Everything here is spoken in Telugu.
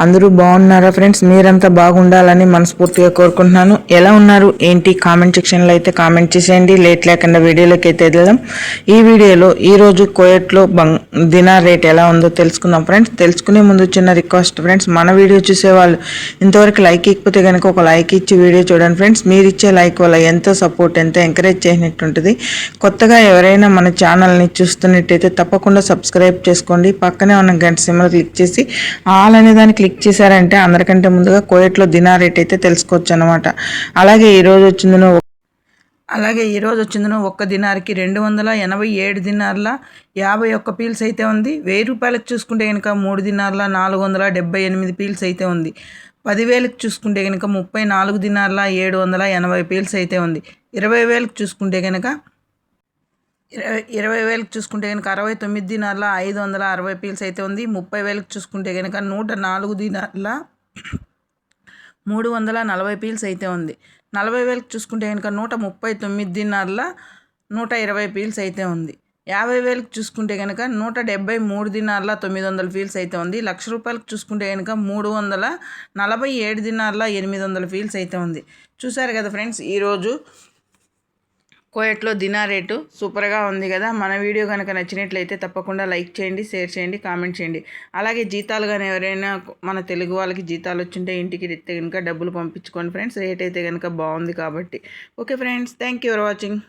అందరూ బాగున్నారా ఫ్రెండ్స్? మీరంతా బాగుండాలని మనస్ఫూర్తిగా కోరుకుంటున్నాను. ఎలా ఉన్నారు? ఏంటి? కామెంట్ సెక్షన్లో అయితే కామెంట్ చేసేయండి. లేట్ లేకుండా వీడియోలోకి అయితే వెళ్దాం. ఈ వీడియోలో ఈరోజు కోయట్లో బంగ్ దినార్ రేట్ ఎలా ఉందో తెలుసుకుందాం ఫ్రెండ్స్. తెలుసుకునే ముందు చిన్న రిక్వెస్ట్ ఫ్రెండ్స్. మన వీడియో చూసేవాళ్ళు ఇంతవరకు లైక్ ఇకపోతే కనుక ఒక లైక్ ఇచ్చి వీడియో చూడండి ఫ్రెండ్స్. మీరు ఇచ్చే లైక్ వల్ల ఎంతో సపోర్ట్ ఎంతో ఎంకరేజ్ చేసినట్టుంటుంది కొత్తగా ఎవరైనా మన ఛానల్ని చూస్తున్నట్టయితే తప్పకుండా సబ్స్క్రైబ్ చేసుకోండి. పక్కనే ఉన్న గంట సిమ్మలు క్లిక్ చేసి ఆల్ అనే క్లిక్ చేశారంటే అందరికంటే ముందుగా కోయట్లో దినా రేట్ అయితే తెలుసుకోవచ్చు అనమాట అలాగే ఈరోజు వచ్చిందను అలాగే ఈరోజు వచ్చిందను ఒక్క దినార్కి రెండు వందల ఎనభై ఏడు దినార్ల యాభై ఒక్క పీల్స్ అయితే ఉంది. వెయ్యి రూపాయలకు చూసుకుంటే కనుక మూడు దినార్ల నాలుగు వందల డెబ్బై ఎనిమిది పీల్స్ అయితే ఉంది. పదివేలకు చూసుకుంటే కనుక ముప్పై నాలుగు దినార్ల ఏడు వందల ఎనభై పీల్స్ అయితే ఉంది. ఇరవై వేలకు చూసుకుంటే కనుక ఇరవై ఇరవై వేలకు చూసుకుంటే కనుక అరవై తొమ్మిది దినాల ఐదు వందల అరవై పీల్స్ అయితే ఉంది. ముప్పై వేలకు చూసుకుంటే కనుక నూట నాలుగు దినాల మూడు వందల నలభై పీల్స్ అయితే ఉంది. నలభై వేలకు చూసుకుంటే కనుక నూట ముప్పై తొమ్మిది దినాల నూట ఇరవై పీల్స్ అయితే ఉంది. యాభై వేలకు చూసుకుంటే కనుక నూట డెబ్బై మూడు దినార్ల తొమ్మిది వందల ఫీల్స్ అయితే ఉంది. లక్ష రూపాయలకు చూసుకుంటే కనుక మూడు వందల నలభై ఏడు దినార్ల ఎనిమిది వందల ఫీల్స్ అయితే ఉంది. చూసారు కదా ఫ్రెండ్స్ ఈరోజు కోయట్లో దినా రేటు సూపర్గా ఉంది కదా. మన వీడియో కనుక నచ్చినట్లయితే తప్పకుండా లైక్ చేయండి షేర్ చేయండి కామెంట్ చేయండి. అలాగే జీతాలు కానీ ఎవరైనా మన తెలుగు వాళ్ళకి జీతాలు వచ్చింటే ఇంటికి ఎత్తే కనుక డబ్బులు పంపించుకోండి ఫ్రెండ్స్. రేట్ అయితే కనుక బాగుంది కాబట్టి. Okay friends thank you for watching.